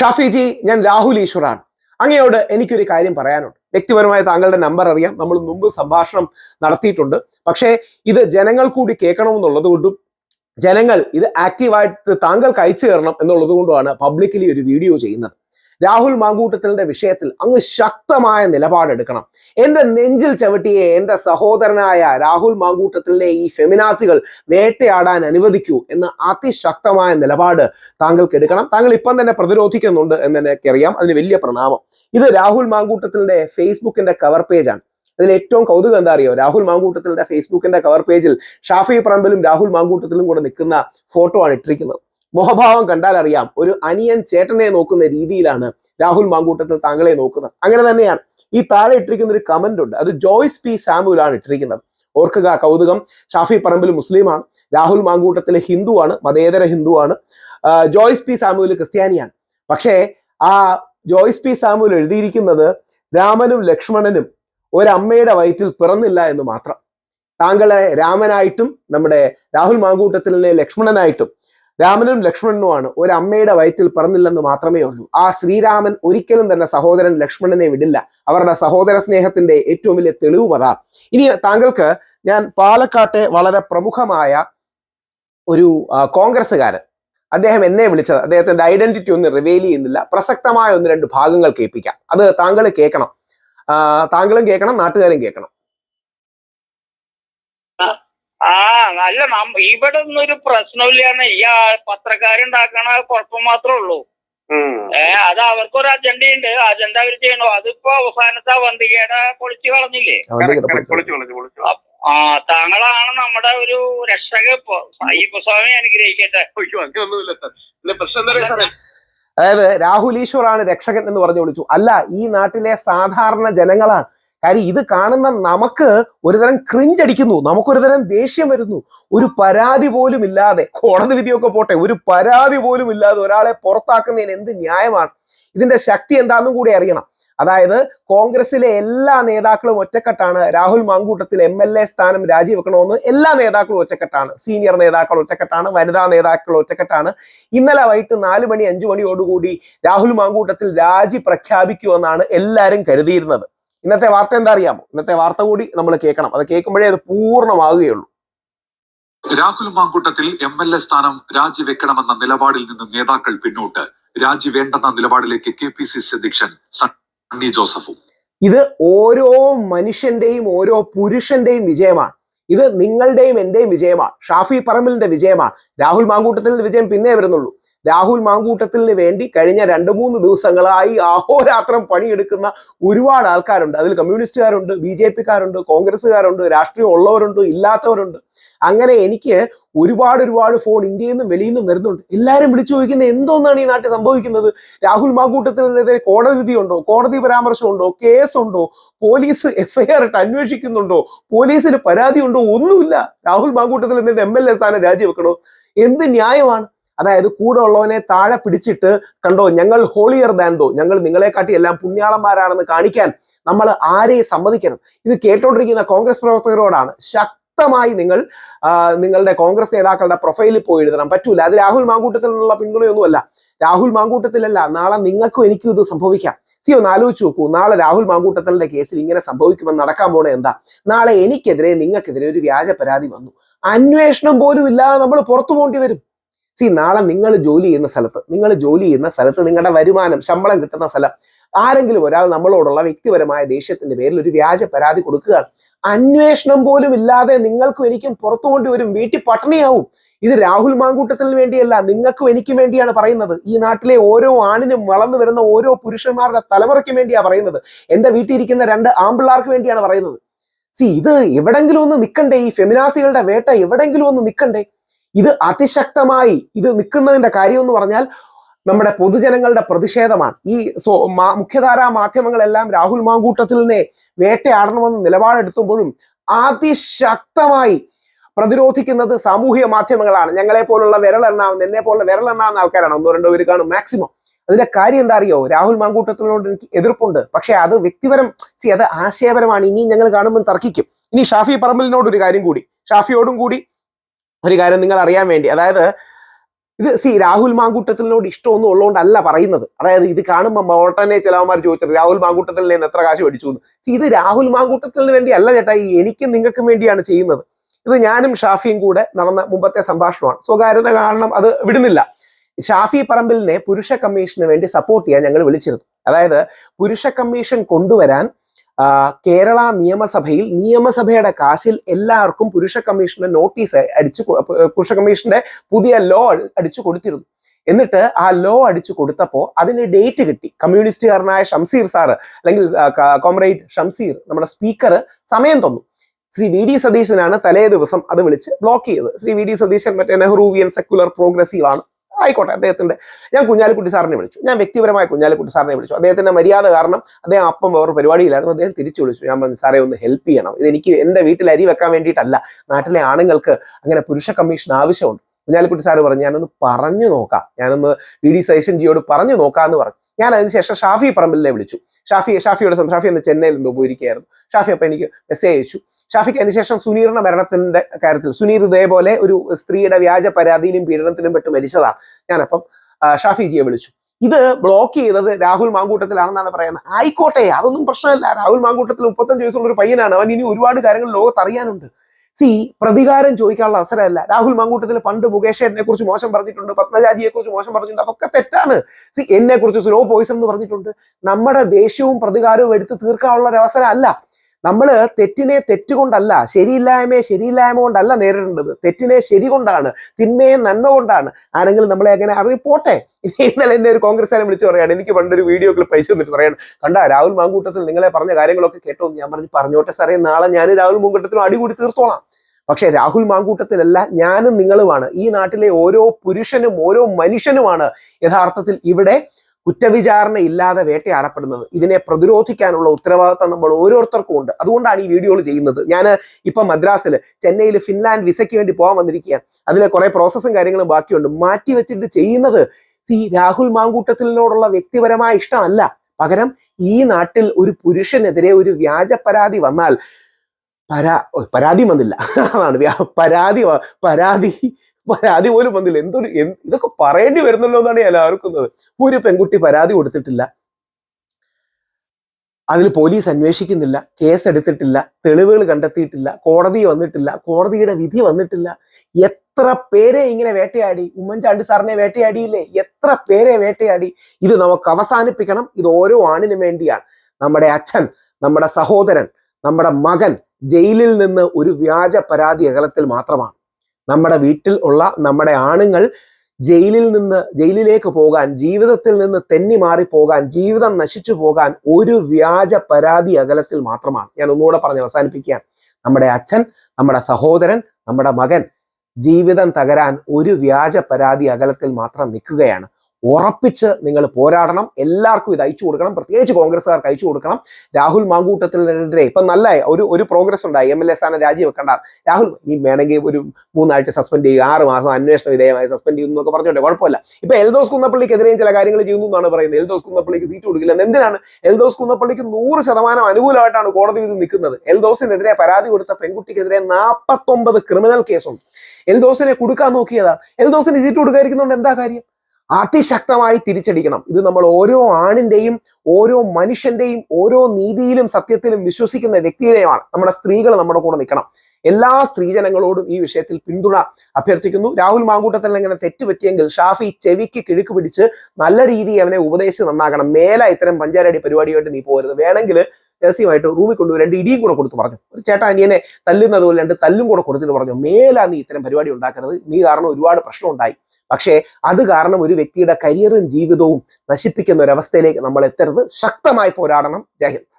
ഷാഫിജി ഞാൻ രാഹുൽ ഈശ്വറാണ്. അങ്ങയോട് എനിക്കൊരു കാര്യം പറയാനുണ്ട്. വ്യക്തിപരമായ താങ്കളുടെ നമ്പർ അറിയാം. നമ്മൾ മുമ്പ് സംഭാഷണം നടത്തിയിട്ടുണ്ട്. പക്ഷേ ഇത് ജനങ്ങൾ കൂടി കേൾക്കണമെന്നുള്ളത് കൊണ്ടും ജനങ്ങൾ ഇത് ആക്റ്റീവായിട്ട് താങ്കൾക്ക് അയച്ചു തരണം എന്നുള്ളത് കൊണ്ടുമാണ് പബ്ലിക്കലി ഒരു വീഡിയോ ചെയ്യുന്നത്. രാഹുൽ മാങ്കൂട്ടത്തിലിന്റെ വിഷയത്തിൽ അങ്ങ് ശക്തമായ നിലപാടെടുക്കണം. എന്റെ നെഞ്ചിൽ ചവിട്ടിയെ എന്റെ സഹോദരനായ രാഹുൽ മാങ്കൂട്ടത്തിലെ ഈ ഫെമിനാസികൾ വേട്ടയാടാൻ അനുവദിക്കൂ എന്ന് അതിശക്തമായ നിലപാട് താങ്കൾക്ക് എടുക്കണം. താങ്കൾ ഇപ്പം തന്നെ പ്രതിരോധിക്കുന്നുണ്ട് എന്ന് എനിക്കറിയാം അതിന് വലിയ പ്രണാമം. ഇത് രാഹുൽ മാങ്കൂട്ടത്തിലിന്റെ ഫേസ്ബുക്കിന്റെ കവർ പേജാണ് അതിൽ ഏറ്റവും കൗതുകം എന്താ അറിയോ? രാഹുൽ മാങ്കൂട്ടത്തിലിന്റെ ഫേസ്ബുക്കിന്റെ കവർ പേജിൽ ഷാഫി പറമ്പിലും രാഹുൽ മാങ്കൂട്ടത്തിലും കൂടെ നിൽക്കുന്ന ഫോട്ടോ ആണ് ഇട്ടിരിക്കുന്നത്. മുഖഭാവം കണ്ടാൽ അറിയാം. ഒരു അനിയൻ ചേട്ടനെ നോക്കുന്ന രീതിയിലാണ് രാഹുൽ മാങ്കൂട്ടത്തിൽ താങ്കളെ നോക്കുന്നത്. അങ്ങനെ തന്നെയാണ്. ഈ താഴെ ഇട്ടിരിക്കുന്ന ഒരു കമന്റ് ഉണ്ട്. അത് ജോയ്സ് പി സാമുലാണ് ഇട്ടിരിക്കുന്നത്. ഓർക്കുക കൗതുകം. ഷാഫി പറമ്പിൽ മുസ്ലിമാണ്. രാഹുൽ മാങ്കൂട്ടത്തിലെ ഹിന്ദുവാണ്. മതേതര ഹിന്ദുവാണ്. ജോയ്സ് പി സാമുവിൽ ക്രിസ്ത്യാനിയാണ്. പക്ഷേ ആ ജോയ്സ് പി സാമുൽ എഴുതിയിരിക്കുന്നത് രാമനും ലക്ഷ്മണനും ഒരമ്മയുടെ വയറ്റിൽ പിറന്നില്ല എന്ന് മാത്രം. താങ്കളെ രാമനായിട്ടും നമ്മുടെ രാഹുൽ മാങ്കൂട്ടത്തിലെ ലക്ഷ്മണനായിട്ടും രാമനും ലക്ഷ്മണനുമാണ് ഒരു അമ്മയുടെ വയറ്റിൽ പറന്നില്ലെന്ന് മാത്രമേ ഉള്ളൂ. ആ ശ്രീരാമൻ ഒരിക്കലും തന്നെ സഹോദരൻ ലക്ഷ്മണനെ വിടില്ല. അവരുടെ സഹോദര സ്നേഹത്തിന്റെ ഏറ്റവും വലിയ തെളിവും അതാ. ഇനി താങ്കൾക്ക് ഞാൻ പാലക്കാട്ടെ വളരെ പ്രമുഖമായ ഒരു കോൺഗ്രസ്സുകാരൻ. അദ്ദേഹം എന്നെ വിളിച്ചത്. അദ്ദേഹത്തിന്റെ ഐഡന്റിറ്റി ഒന്നും റിവീൽ ചെയ്യുന്നില്ല. പ്രസക്തമായ ഒന്ന് രണ്ട് ഭാഗങ്ങൾ കേൾപ്പിക്കാം. അത് താങ്കൾ കേൾക്കണം. താങ്കളും കേൾക്കണം നാട്ടുകാരും കേൾക്കണം. ആ അല്ല നം ഇവിടെ ഒന്നും ഒരു പ്രശ്നമില്ലാന്ന് ഈ ആ പത്രക്കാരുണ്ടാക്കണ കുഴപ്പം മാത്രമേ ഉള്ളൂ. ഏ അത് അവർക്കൊരു അജണ്ടയുണ്ട്. അജണ്ട അവർ ചെയ്യണോ? അതിപ്പോ അവസാനത്തെ വന്തികയുടെ പൊളിച്ചു കളഞ്ഞില്ലേ? ആ താങ്കളാണ് നമ്മുടെ ഒരു രക്ഷക ഇപ്പൊ. അയ്യപ്പസ്വാമി അനുഗ്രഹിക്കട്ടെ. അതായത് രാഹുൽ ഈശ്വറാണ് രക്ഷകൻ എന്ന് പറഞ്ഞു വിളിച്ചു. അല്ല ഈ നാട്ടിലെ സാധാരണ ജനങ്ങളാണ് കാര്യം ഇത് കാണുന്ന നമുക്ക് ഒരുതരം ക്രിഞ്ചടിക്കുന്നു നമുക്കൊരുതരം ദേഷ്യം വരുന്നു. ഒരു പരാതി പോലും ഇല്ലാതെ കോടതി വിധിയൊക്കെ പോട്ടെ ഒരു പരാതി പോലും ഇല്ലാതെ ഒരാളെ പുറത്താക്കുന്നതിന് എന്ത് ന്യായമാണ്? ഇതിന്റെ ശക്തി എന്താണെന്നും കൂടി അറിയണം. അതായത് കോൺഗ്രസിലെ എല്ലാ നേതാക്കളും ഒറ്റക്കെട്ടാണ്. Rahul Mankoottathil M L A സ്ഥാനം രാജിവെക്കണമെന്ന് എല്ലാ നേതാക്കളും ഒറ്റക്കെട്ടാണ്. സീനിയർ നേതാക്കൾ ഒറ്റക്കെട്ടാണ്. വനിതാ നേതാക്കൾ ഒറ്റക്കെട്ടാണ്. ഇന്നലെ വൈകിട്ട് നാല് മണി അഞ്ചു മണിയോടുകൂടി രാഹുൽ മാങ്കൂട്ടത്തിൽ രാജി പ്രഖ്യാപിക്കുമെന്നാണ് എല്ലാവരും കരുതിയിരുന്നത്. ഇന്നത്തെ വാർത്ത എന്താ അറിയാമോ? ഇന്നത്തെ വാർത്ത കൂടി നമ്മൾ കേൾക്കണം. അത് കേൾക്കുമ്പോഴേ അത് പൂർണമാകുകയുള്ളൂ. Rahul Mankoottathil M L A സ്ഥാനം രാജിവെക്കണമെന്ന നിലപാടിൽ നിന്നും നേതാക്കൾ പിന്നോട്ട്. രാജി വേണ്ടെന്ന നിലപാടിലേക്ക് കെ പി സി സി അധ്യക്ഷൻ സണ്ണി ജോസഫും. ഇത് ഓരോ മനുഷ്യന്റെയും ഓരോ പുരുഷന്റെയും വിജയമാണ്. ഇത് നിങ്ങളുടെയും എന്റെയും വിജയമാണ്. ഷാഫി പറമ്പിലിന്റെ വിജയമാണ്. രാഹുൽ മാങ്കൂട്ടത്തിന്റെ വിജയം പിന്നെ വരുന്നുള്ളൂ. രാഹുൽ മാങ്കൂട്ടത്തിന് വേണ്ടി കഴിഞ്ഞ രണ്ട് മൂന്ന് ദിവസങ്ങളായി അഹോരാത്രം പണിയെടുക്കുന്ന ഒരുപാട് ആൾക്കാരുണ്ട്. അതിൽ കമ്മ്യൂണിസ്റ്റുകാരുണ്ട് ബി ജെ പിക്കാരുണ്ട് കോൺഗ്രസ്സുകാരുണ്ട് രാഷ്ട്രീയം ഉള്ളവരുണ്ട് ഇല്ലാത്തവരുണ്ട്. അങ്ങനെ എനിക്ക് ഒരുപാട് ഒരുപാട് ഫോൺ ഇന്ത്യയിൽ നിന്നും വെളിയിൽ നിന്നും വരുന്നുണ്ട്. എല്ലാവരും വിളിച്ചു ചോദിക്കുന്നത് എന്തോന്നാണ് ഈ നാട്ടിൽ സംഭവിക്കുന്നത്? രാഹുൽ മാങ്കൂട്ടത്തിനെതിരെ കോടതി വിധിയുണ്ടോ കോടതി പരാമർശമുണ്ടോ? കേസുണ്ടോ പോലീസ് എഫ്ഐആർ ഇട്ട് അന്വേഷിക്കുന്നുണ്ടോ? പോലീസിന് പരാതി ഉണ്ടോ? ഒന്നുമില്ല. രാഹുൽ മാങ്കൂട്ടത്തിൽ എന്നിട്ട് എം എൽ എ സ്ഥാനം രാജിവെക്കണോ? എന്ത് ന്യായമാണ്? അതായത് കൂടെ ഉള്ളവനെ താഴെ പിടിച്ചിട്ട് കണ്ടോ ഞങ്ങൾ ഹോളിയർ ദാൻ ദോ ഞങ്ങൾ നിങ്ങളെക്കാട്ടി എല്ലാം പുണ്യാളന്മാരാണെന്ന് കാണിക്കാൻ നമ്മൾ ആരെയും സമ്മതിക്കണം. ഇത് കേട്ടോണ്ടിരിക്കുന്ന കോൺഗ്രസ് പ്രവർത്തകരോടാണ് ശക്തമായി നിങ്ങൾ നിങ്ങളുടെ കോൺഗ്രസ് നേതാക്കളുടെ പ്രൊഫൈലിൽ പോയി എഴുതണം. പറ്റൂല. അത് രാഹുൽ മാങ്കൂട്ടത്തിൽ നിന്നുള്ള പിന്തുണയൊന്നുമല്ല. രാഹുൽ മാങ്കൂട്ടത്തിലല്ല നാളെ നിങ്ങൾക്കും എനിക്കും ഇത് സംഭവിക്കാം. സി ഒന്ന് ആലോചിച്ച് നോക്കൂ. നാളെ രാഹുൽ മാങ്കൂട്ടത്തലിന്റെ കേസിൽ ഇങ്ങനെ സംഭവിക്കുമെന്ന് നടക്കാൻ പോണേ എന്താ? നാളെ എനിക്കെതിരെ നിങ്ങൾക്കെതിരെ ഒരു വ്യാജ പരാതി വന്നു. അന്വേഷണം പോലും ഇല്ലാതെ നമ്മൾ പുറത്തു പോകേണ്ടി വരും. സി നാളെ നിങ്ങൾ ജോലി ചെയ്യുന്ന സ്ഥലത്ത് നിങ്ങൾ ജോലി ചെയ്യുന്ന സ്ഥലത്ത് നിങ്ങളുടെ വരുമാനം ശമ്പളം കിട്ടുന്ന സ്ഥലം ആരെങ്കിലും ഒരാൾ നമ്മളോടുള്ള വ്യക്തിപരമായ ദേഷ്യത്തിന്റെ പേരിൽ ഒരു വ്യാജ പരാതി കൊടുക്കുക അന്വേഷണം പോലും ഇല്ലാതെ നിങ്ങൾക്കും എനിക്കും പുറത്തു കൊണ്ടുവരും വീട്ടിൽ പട്ടിണിയാവും. ഇത് രാഹുൽ മാങ്കൂട്ടത്തിന് വേണ്ടിയല്ല നിങ്ങൾക്കും എനിക്കും വേണ്ടിയാണ് പറയുന്നത്. ഈ നാട്ടിലെ ഓരോ ആണിനും വളർന്നു വരുന്ന ഓരോ പുരുഷന്മാരുടെ തലമുറയ്ക്കും വേണ്ടിയാണ് പറയുന്നത്. എന്റെ വീട്ടിൽ ഇരിക്കുന്ന രണ്ട് ആമ്പിള്ളാർക്ക് വേണ്ടിയാണ് പറയുന്നത്. സി ഇത് എവിടെങ്കിലും ഒന്ന് നിൽക്കണ്ടേ ഈ ഫെമിനാസികളുടെ വേട്ട എവിടെങ്കിലും ഒന്ന് നിൽക്കണ്ടേ ഇത് അതിശക്തമായി ഇത് നിൽക്കുന്നതിന്റെ കാര്യം എന്ന് പറഞ്ഞാൽ നമ്മുടെ പൊതുജനങ്ങളുടെ പ്രതിഷേധമാണ്. ഈ സോ മുഖ്യധാരാ മാധ്യമങ്ങളെല്ലാം രാഹുൽ മാങ്കൂട്ടത്തിലിനെ വേട്ടയാടണമെന്ന് നിലപാടെടുത്തുമ്പോഴും അതിശക്തമായി പ്രതിരോധിക്കുന്നത് സാമൂഹിക മാധ്യമങ്ങളാണ്. ഞങ്ങളെ പോലുള്ള വിരലെണ്ണാവുന്ന എന്നെ പോലുള്ള വിരലെണ്ണാവുന്ന ആൾക്കാരാണ്. ഒന്നോ രണ്ടോ പേര് കാണും മാക്സിമം അതിന്റെ കാര്യം എന്താ അറിയോ? രാഹുൽ മാങ്കൂട്ടത്തിനോട് എനിക്ക് എതിർപ്പുണ്ട്. പക്ഷെ അത് വ്യക്തിപരം സി അത് ആശയപരമാണ്. ഇനിയും ഞങ്ങൾ കാണുമ്പോൾ തർക്കിക്കും. ഇനി ഷാഫി പറമ്പലിനോട് ഒരു കാര്യം കൂടി. ഷാഫിയോടും കൂടി ഒരു കാര്യം നിങ്ങൾ അറിയാൻ വേണ്ടി. അതായത് ഇത് സി രാഹുൽ മാങ്കൂട്ടത്തിനോട് ഇഷ്ടമൊന്നും ഉള്ളതുകൊണ്ടല്ല പറയുന്നത്. അതായത് ഇത് കാണുമ്പോൾ മോട്ടനെ ചിലവന്മാർ ചോദിച്ചത് രാഹുൽ മാങ്കൂട്ടത്തിൽ നിന്ന് എത്ര കാശ് മേടിച്ചു എന്ന്? സി ഇത് രാഹുൽ മാങ്കൂട്ടത്തിന് വേണ്ടി അല്ല ചേട്ടാ ഈ എനിക്കും നിങ്ങൾക്കും വേണ്ടിയാണ് ചെയ്യുന്നത്. ഇത് ഞാനും ഷാഫിയും കൂടെ നടന്ന മുമ്പത്തെ സംഭാഷണമാണ്. സ്വകാര്യത കാരണം അത് വിടുന്നില്ല. ഷാഫി പറമ്പിലിനെ പുരുഷ കമ്മീഷന് വേണ്ടി സപ്പോർട്ട് ചെയ്യാൻ ഞങ്ങൾ വിളിച്ചിരുന്നു. അതായത് പുരുഷ കമ്മീഷൻ കൊണ്ടുവരാൻ കേരള നിയമസഭയിൽ നിയമസഭയുടെ കാശിൽ എല്ലാവർക്കും പുരുഷ കമ്മീഷന്റെ നോട്ടീസ് അടിച്ചു പുരുഷ കമ്മീഷന്റെ പുതിയ ലോ അടിച്ചു കൊടുത്തിരുന്നു. എന്നിട്ട് ആ ലോ അടിച്ചു കൊടുത്തപ്പോൾ അതിന് ഡേറ്റ് കിട്ടി. കമ്മ്യൂണിസ്റ്റുകാരനായ ഷംസീർ സാറ് അല്ലെങ്കിൽ കോമ്രേഡ് ഷംസീർ നമ്മുടെ സ്പീക്കർ സമയം തന്നു. ശ്രീ വി ഡി സതീശനാണ് തലേ ദിവസം അത് വിളിച്ച് ബ്ലോക്ക് ചെയ്തത്. ശ്രീ വി ഡി സതീശൻ മറ്റേ നെഹ്റൂവിയൻ സെക്യുലർ പ്രോഗ്രസീവ് ആണ് ആയിക്കോട്ടെ അദ്ദേഹത്തിന്റെ ഞാൻ കുഞ്ഞാലിക്കുട്ടി സാറിനെ വിളിച്ചു. ഞാൻ വ്യക്തിപരമായ കുഞ്ഞാലിക്കുട്ടി സാറിനെ വിളിച്ചു. അദ്ദേഹത്തിന്റെ മര്യാദ കാരണം അദ്ദേഹം അപ്പം വേറെ പരിപാടിയിലായിരുന്നു. അദ്ദേഹം തിരിച്ചു വിളിച്ചു. ഞാൻ പറഞ്ഞു സാറേ ഒന്ന് ഹെൽപ്പ് ചെയ്യണം. ഇത് എനിക്ക് എന്റെ വീട്ടിൽ അരി വെക്കാൻ വേണ്ടിയിട്ടല്ല. നാട്ടിലെ ആണുങ്ങൾക്ക് അങ്ങനെ പുരുഷ കമ്മീഷൻ ആവശ്യമുണ്ട്. കുഞ്ഞാലിക്കുട്ടി സാറ് പറഞ്ഞു ഞാനൊന്ന് പറഞ്ഞു നോക്കാം. ഞാനൊന്ന് വി ഡി സതീശൻ ജിയോട് പറഞ്ഞു നോക്കാം എന്ന് പറഞ്ഞു. ഞാൻ അതിനുശേഷം ഷാഫി പറമ്പിലിനെ വിളിച്ചു. ഷാഫി ഷാഫിയോട് ഷാഫി എന്ന് ചെന്നൈയിൽ എന്തോ പോയിരിക്കുകയായിരുന്നു. ഷാഫി അപ്പം എനിക്ക് മെസ്സേജ് അയച്ചു. ഷാഫിക്ക് അതിനുശേഷം സുനീറിന്റെ മരണത്തിന്റെ കാര്യത്തിൽ സുനീർ ഇതേപോലെ ഒരു സ്ത്രീയുടെ വ്യാജ പരാതിയിലും പീഡനത്തിലും പെട്ട് മരിച്ചതാണ്. ഞാനപ്പം ഷാഫി ജിയെ വിളിച്ചു. ഇത് ബ്ലോക്ക് ചെയ്തത് രാഹുൽ മാങ്കൂട്ടത്തിലാണെന്നാണ് പറയുന്നത്. ആയിക്കോട്ടെ അതൊന്നും പ്രശ്നമല്ല. രാഹുൽ മാങ്കൂട്ടത്തിൽ മുപ്പത്തഞ്ച് വയസ്സുള്ള ഒരു പയ്യനാണ്. അവൻ ഇനി ഒരുപാട് കാര്യങ്ങൾ ലോകത്ത് അറിയാനുണ്ട് സി പ്രതികാരം ചോദിക്കാനുള്ള അവസരമല്ല. രാഹുൽ മാങ്കൂട്ടത്തിൽ പണ്ട് മുകേഷ് കുറിച്ച് മോശം പറഞ്ഞിട്ടുണ്ട് പത്മജാജിയെ കുറിച്ച് മോശം പറഞ്ഞിട്ടുണ്ട് അതൊക്കെ തെറ്റാണ്. സി എന്നെ കുറിച്ച് സ്ലോ പോയിസൺ എന്ന് പറഞ്ഞിട്ടുണ്ട്. നമ്മുടെ ദേഷ്യവും പ്രതികാരവും എടുത്ത് തീർക്കാനുള്ള ഒരു അവസരം അല്ല നമ്മൾ തെറ്റിനെ തെറ്റുകൊണ്ടല്ല ശരിയില്ലായ്മയെ ശരിയില്ലായ്മ കൊണ്ടല്ല നേരിടേണ്ടത്. തെറ്റിനെ ശരി കൊണ്ടാണ് തിന്മയെ നന്മ കൊണ്ടാണ്. ആരെങ്കിലും നമ്മളെ അങ്ങനെ അറിയിപ്പോട്ടെ? ഇന്നലെ എന്നെ ഒരു കോൺഗ്രസ്സുകാരൻ വിളിച്ച് പറയാണ് എനിക്ക് പണ്ടൊരു വീഡിയോ ക്ലിപ്പ് അയച്ചു വന്നിട്ട് പറയാണ് കണ്ട രാഹുൽ മാങ്കൂട്ടത്തിൽ നിങ്ങളെ പറഞ്ഞ കാര്യങ്ങളൊക്കെ കേട്ടോ ഞാൻ പറഞ്ഞു പറഞ്ഞോട്ടെ സാറേ നാളെ ഞാൻ രാഹുൽ മാങ്കൂട്ടത്തിനും അടികൂടി തീർത്തോളാം. പക്ഷെ രാഹുൽ മാങ്കൂട്ടത്തിലല്ല ഞാനും നിങ്ങളുമാണ്. ഈ നാട്ടിലെ ഓരോ പുരുഷനും ഓരോ മനുഷ്യനുമാണ് യഥാർത്ഥത്തിൽ ഇവിടെ കുറ്റവിചാരണ ഇല്ലാതെ വേട്ടയാടപ്പെടുന്നത്. ഇതിനെ പ്രതിരോധിക്കാനുള്ള ഉത്തരവാദിത്തം നമ്മൾ ഓരോരുത്തർക്കും ഉണ്ട്. അതുകൊണ്ടാണ് ഈ വീഡിയോകൾ ചെയ്യുന്നത്. ഞാൻ ഇപ്പം മദ്രാസിൽ ചെന്നൈയിൽ ഫിൻലാൻഡ് വിസയ്ക്ക് വേണ്ടി പോകാൻ വന്നിരിക്കുകയാണ്. അതിലെ കുറെ പ്രോസസ്സും കാര്യങ്ങളും ബാക്കിയുണ്ട്. മാറ്റി വെച്ചിട്ട് ചെയ്യുന്നത് ഈ രാഹുൽ മാങ്കൂട്ടത്തിനോടുള്ള വ്യക്തിപരമായ ഇഷ്ടമല്ല. പകരം ഈ നാട്ടിൽ ഒരു പുരുഷനെതിരെ ഒരു വ്യാജ പരാതി വന്നാൽ പരാ പരാതി വന്നില്ല. അതാണ് പരാതി പരാതി പരാതി പോലും വന്നില്ല. എന്തൊരു എന്ത് ഇതൊക്കെ പറയേണ്ടി വരുന്നല്ലോ എന്നാണ് എല്ലാവർക്കും ഒരു പെൺകുട്ടി പരാതി കൊടുത്തിട്ടില്ല. അതിൽ പോലീസ് അന്വേഷിക്കുന്നില്ല. കേസ് എടുത്തിട്ടില്ല. തെളിവുകൾ കണ്ടെത്തിയിട്ടില്ല. കോടതി വന്നിട്ടില്ല. കോടതിയുടെ വിധി വന്നിട്ടില്ല. എത്ര പേരെ ഇങ്ങനെ വേട്ടയാടി? ഉമ്മൻചാണ്ടി സാറിനെ വേട്ടയാടിയില്ലേ? എത്ര പേരെ വേട്ടയാടി? ഇത് നമുക്ക് അവസാനിപ്പിക്കണം. ഇത് ഓരോ ആണിനും വേണ്ടിയാണ്. നമ്മുടെ അച്ഛൻ നമ്മുടെ സഹോദരൻ നമ്മുടെ മകൻ ജയിലിൽ നിന്ന് ഒരു വ്യാജ പരാതി അകലത്തിൽ മാത്രമാണ്. നമ്മുടെ വീട്ടിൽ ഉള്ള നമ്മുടെ ആണുങ്ങൾ ജയിലിൽ നിന്ന് ജയിലിലേക്ക് പോകാൻ ജീവിതത്തിൽ നിന്ന് തെന്നി മാറി പോകാൻ ജീവിതം നശിച്ചു പോകാൻ ഒരു വ്യാജ പരാതി അകലത്തിൽ മാത്രമാണ്. ഞാൻ ഒന്നുകൂടെ പറഞ്ഞ് അവസാനിപ്പിക്കുകയാണ്. നമ്മുടെ അച്ഛൻ നമ്മുടെ സഹോദരൻ നമ്മുടെ മകൻ ജീവിതം തകരാൻ ഒരു വ്യാജ പരാതി അകലത്തിൽ മാത്രം നിൽക്കുകയാണ്. ഉറപ്പിച്ച് നിങ്ങൾ പോരാടണം. എല്ലാവർക്കും ഇത് അയച്ചു കൊടുക്കണം. പ്രത്യേകിച്ച് കോൺഗ്രസ്സുകാർക്ക് അയച്ചു കൊടുക്കണം. രാഹുൽ മാങ്കൂട്ടത്തിനെതിരെ ഇപ്പം നല്ല ഒരു ഒരു പ്രോഗ്രസ് ഉണ്ടായി. എം എൽ എ സ്ഥാനം രാജിവെക്കണ്ട. രാഹുൽ നീ വേണമെങ്കിൽ ഒരു മൂന്നാഴ്ച സസ്പെൻഡ് ചെയ്യുക ആറ് മാസം അന്വേഷണ വിധേയമായി സസ്പെൻഡ് ചെയ്യുന്നു എന്നൊക്കെ പറഞ്ഞോട്ടെ. കുഴപ്പമില്ല. ഇപ്പൊ എൽദോസ് കുന്നപ്പള്ളിക്കെതിരെയും ചില കാര്യങ്ങൾ ചെയ്യുന്നു എന്നാണ് പറയുന്നത്. എൽദോസ് കുന്നപ്പള്ളിക്ക് സീറ്റ് കൊടുക്കില്ല എന്തിനാണ്? എൽദോസ് കുന്നപ്പള്ളിക്ക് നൂറ് ശതമാനം അനുകൂലമായിട്ടാണ് കോടതി വിധി നിൽക്കുന്നത്. എൽദോസിനെതിരെ പരാതി കൊടുത്ത പെൺകുട്ടിക്കെതിരെ നാൽപ്പത്തൊമ്പത് ക്രിമിനൽ കേസുണ്ട്. എൽദോസിനെ കൊടുക്കാൻ നോക്കിയതാണ് എൽദോസിന് സീറ്റ് കൊടുക്കാതിരിക്കുന്നതുകൊണ്ട് എന്താ കാര്യം? അതിശക്തമായി തിരിച്ചടിക്കണം. ഇത് നമ്മൾ ഓരോ ആണിന്റെയും ഓരോ മനുഷ്യന്റെയും ഓരോ നീതിയിലും സത്യത്തിലും വിശ്വസിക്കുന്ന വ്യക്തിയുടെയുമാണ്. നമ്മുടെ സ്ത്രീകൾ നമ്മുടെ കൂടെ നിൽക്കണം. എല്ലാ സ്ത്രീജനങ്ങളോടും ഈ വിഷയത്തിൽ പിന്തുണ അഭ്യർത്ഥിക്കുന്നു. രാഹുൽ മാങ്കൂട്ടത്തിൽ ഇങ്ങനെ തെറ്റുപറ്റിയെങ്കിൽ ഷാഫി ചെവിക്ക് കിഴുക്ക് പിടിച്ച് നല്ല രീതിയിൽ അവനെ ഉപദേശിച്ച് നന്നാക്കണം. മേല ഇത്തരം പഞ്ചാരടി പരിപാടിയായിട്ട് നീ പോകരുത് വേണമെങ്കിൽ രഹസ്യമായിട്ട് റൂമിൽ കൊണ്ടുപോയി രണ്ട് ഇടിയും കൂടെ കൊടുത്ത് പറഞ്ഞു. ഒരു ചേട്ടാ അനിയനെ തല്ലുന്നത് പോലെ രണ്ട് തല്ലും കൂടെ കൊടുത്തിട്ട് പറഞ്ഞു. മേല നീ ഇത്തരം പരിപാടി ഉണ്ടാക്കരുത്. നീ കാരണം ഒരുപാട് പ്രശ്നം ഉണ്ടായി പക്ഷേ അത് കാരണം ഒരു വ്യക്തിയുടെ കരിയറും ജീവിതവും നശിപ്പിക്കുന്ന ഒരവസ്ഥയിലേക്ക് നമ്മൾ എത്തരുത്. ശക്തമായി പോരാടണം. ജയ് ഹിന്ദ്.